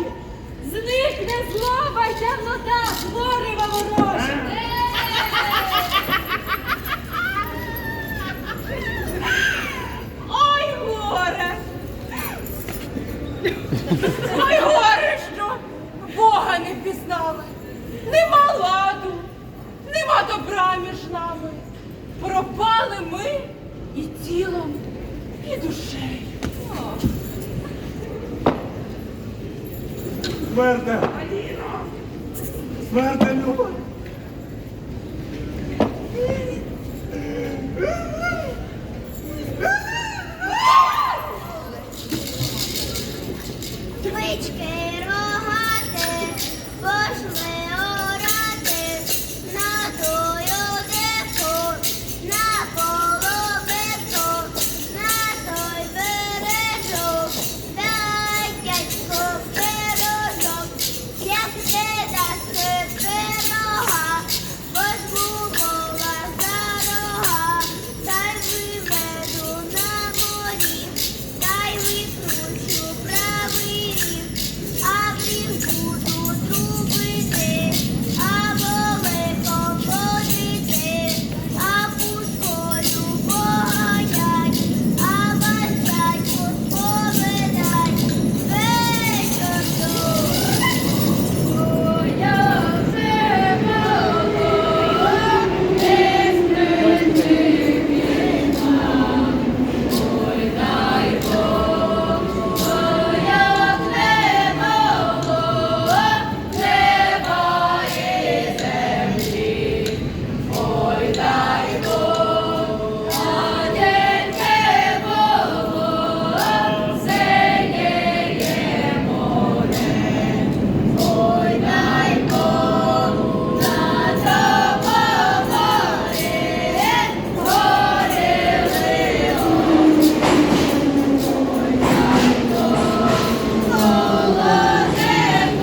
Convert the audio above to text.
очі, зникне злоба й темнота, творива ворожа. Ой, горе! Ой, горе, що Бога не впізнали. Нема ладу, нема добра між нами. Пропали ми і тілом, і душею. Смерда! Смерда, Люба! Твички рогати пошли.